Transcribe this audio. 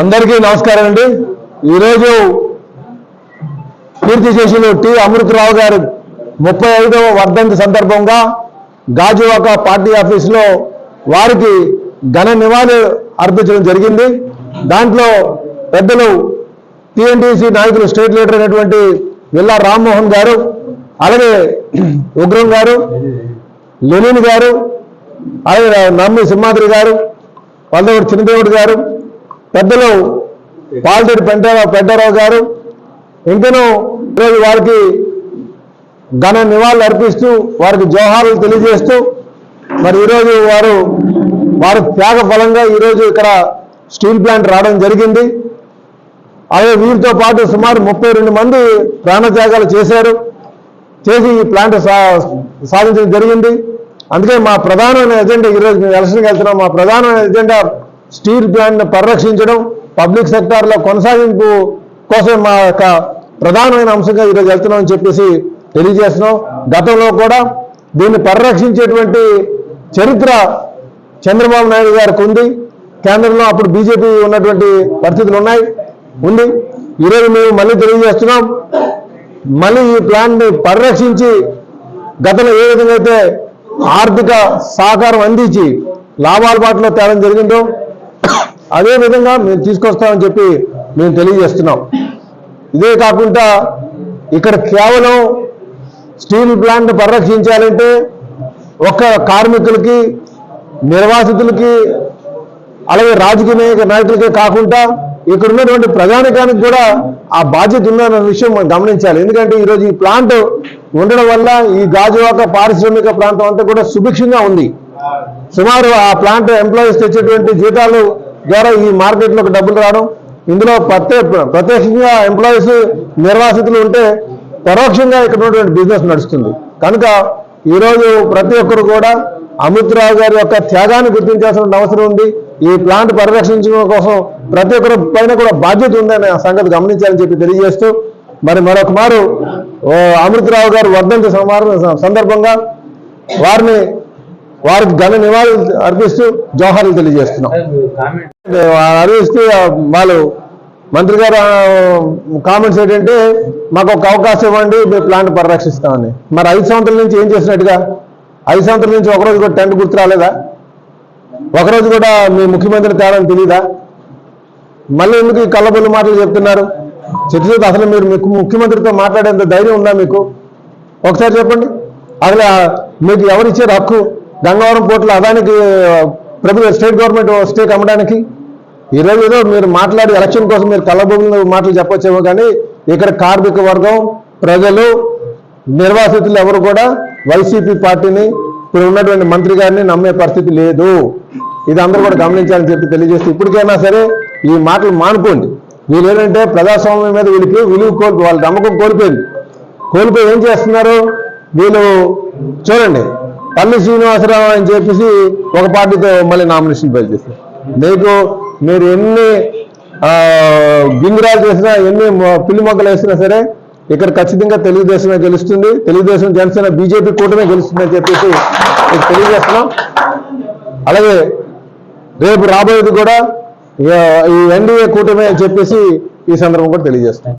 అందరికీ నమస్కారం అండి. ఈరోజు పూర్తి చేసిన టి. అమృతరావు గారు ముప్పై ఐదవ వర్ధంతి సందర్భంగా గాజువాక పార్టీ ఆఫీసులో వారికి ఘన నివాళి అర్పించడం జరిగింది. దాంట్లో పెద్దలు టిఎన్టీసీ నాయకులు స్టేట్ లీడర్ అయినటువంటి విల్లా రామ్మోహన్ గారు అలాగే ఉగ్రం గారు లెనిన్ గారు అలాగే నమ్మి సింహాద్రి గారు వాళ్ళ చిన్నదేవుడు గారు పెద్దలు పాల్టెడి పెంటారావు పెంటారావు గారు ఇంకనూ ఈరోజు వారికి ఘన నివాళులు అర్పిస్తూ వారికి జోహార్లు తెలియజేస్తూ మరి ఈరోజు వారు వారి త్యాగ ఫలంగా ఈరోజు ఇక్కడ స్టీల్ ప్లాంట్ రావడం జరిగింది. అదే వీరితో పాటు సుమారు ముప్పై రెండు మంది ప్రాణత్యాగాలు చేశారు. చేసి ఈ ప్లాంట్ సా- సాధించడం జరిగింది. అందుకే మా ప్రధానమైన ఎజెండా ఈరోజు మేము ఎలక్షన్కి వెళ్తున్నాం. మా ప్రధానమైన ఎజెండా స్టీల్ ప్లాంట్ను పరిరక్షించడం పబ్లిక్ సెక్టార్లో కొనసాగింపు కోసం మా యొక్క ప్రధానమైన అంశంగా ఈరోజు వెళ్తున్నామని చెప్పేసి తెలియజేస్తున్నాం. గతంలో కూడా దీన్ని పరిరక్షించేటువంటి చరిత్ర చంద్రబాబు నాయుడు గారికి ఉంది. కేంద్రంలో అప్పుడు బీజేపీ ఉన్నటువంటి పరిస్థితులు ఉన్నాయి ఉంది. ఈరోజు మేము మళ్ళీ తెలియజేస్తున్నాం. మళ్ళీ ఈ ప్లాన్ని పరిరక్షించి గతంలో ఏ విధంగా అయితే ఆర్థిక సహకారం అందించి లాభాల బాటలో తేడం జరిగిందో అదే విధంగా మేము తీసుకొస్తామని చెప్పి మేము తెలియజేస్తున్నాం. ఇదే కాకుండా ఇక్కడ కేవలం స్టీల్ ప్లాంట్ పరిరక్షించాలంటే ఒక్క కార్మికులకి నిర్వాసితులకి అలాగే రాజకీయ నాయక- నాయకులకే కాకుండా ఇక్కడ ఉన్నటువంటి ప్రజానికానికి కూడా ఆ బాధ్యత ఉందన్న విషయం మనం గమనించాలి. ఎందుకంటే ఈరోజు ఈ ప్లాంట్ ఉండడం వల్ల ఈ గాజువాక పారిశ్రామిక ప్రాంతం అంతా కూడా సుభిక్షంగా ఉంది. సుమారు ఆ ప్లాంట్ ఎంప్లాయీస్ తెచ్చేటువంటి జీతాలు ద్వారా ఈ మార్కెట్లోకి డబ్బులు రావడం ఇందులో ప్రత్యే ప్రత్యక్షంగా ఎంప్లాయీస్ నిర్వాసితులు ఉంటే పరోక్షంగా ఇక్కడ ఉన్నటువంటి బిజినెస్ నడుస్తుంది. కనుక ఈరోజు ప్రతి ఒక్కరు కూడా అమిత్రావు గారి యొక్క త్యాగాన్ని గుర్తించాల్సిన అవసరం ఉంది. ఈ ప్లాంట్ పరిరక్షించడం కోసం ప్రతి ఒక్కరి పైన కూడా బాధ్యత ఉందనే సంగతి గమనించాలని చెప్పి తెలియజేస్తూ మరి మరొక మారు ఓ అమృతరావు గారు వర్ధంతి సమారోహం సందర్భంగా వారిని వారికి ఘన నివాళులు అర్పిస్తూ జోహార్లు తెలియజేస్తున్నాం. అర్పిస్తూ వాళ్ళు మంత్రి గారు కామెంట్స్ ఏంటంటే మాకు ఒక అవకాశం ఇవ్వండి మేము ప్లాంట్ పరిరక్షిస్తామని. మరి ఐదు సంవత్సరాల నుంచి ఏం చేసినట్టుగా ఐదు సంవత్సరాల నుంచి ఒకరోజు కూడా టెంట్ గుర్తు రాలేదా? ఒకరోజు కూడా మీ ముఖ్యమంత్రి తేడాని తెలియదా మళ్ళీ ఎందుకు ఈ కళ్ళబొల్లి మాటలు చెప్తున్నారు? చర్చతో అసలు మీరు మీకు ముఖ్యమంత్రితో మాట్లాడేంత ధైర్యం ఉందా మీకు? ఒకసారి చెప్పండి. అసలు మీకు ఎవరిచ్చారు హక్కు? గంగవరం పోర్టులో అదానికి ప్రభుత్వ స్టేట్ గవర్నమెంట్ స్టేక్ అమ్మడానికి? ఈరోజు ఏదో మీరు మాట్లాడి ఎలక్షన్ కోసం మీరు కళ్ళబొల్లి మాటలు చెప్పొచ్చేమో కానీ ఇక్కడ కార్మిక వర్గం ప్రజలు నిర్వాసితులు ఎవరు కూడా వైసీపీ పార్టీని ఇప్పుడు ఉన్నటువంటి మంత్రి గారిని నమ్మే పరిస్థితి లేదు. ఇది అందరూ కూడా గమనించాలని చెప్పి తెలియజేస్తే ఇప్పటికైనా సరే ఈ మాటలు మానుకోండి. వీళ్ళు ఏంటంటే ప్రజాస్వామ్యం మీద వీళ్ళకి విలువ కోల్పి వాళ్ళ నమ్మకం కోల్పోయింది. కోల్పోయి ఏం చేస్తున్నారు? వీళ్ళు చూడండి. పల్లి శ్రీనివాసరావు అని చెప్పేసి ఒక పార్టీతో మళ్ళీ నామినేషన్ ఫైల్ చేశారు. మీకు మీరు ఎన్ని ఆ, గింగిరాలు చేసినా ఎన్ని పిల్లి మొక్కలు వేసినా సరే ఇక్కడ ఖచ్చితంగా తెలుగుదేశమే గెలుస్తుంది. తెలుగుదేశం జనసేన బీజేపీ కూటమే గెలుస్తుంది అని చెప్పేసి మీకు తెలియజేస్తున్నాం. అలాగే రేపు రాబోయేది కూడా ఈ ఎన్డీఏ కూటమే అని చెప్పేసి ఈ సందర్భం కూడా తెలియజేస్తున్నాం.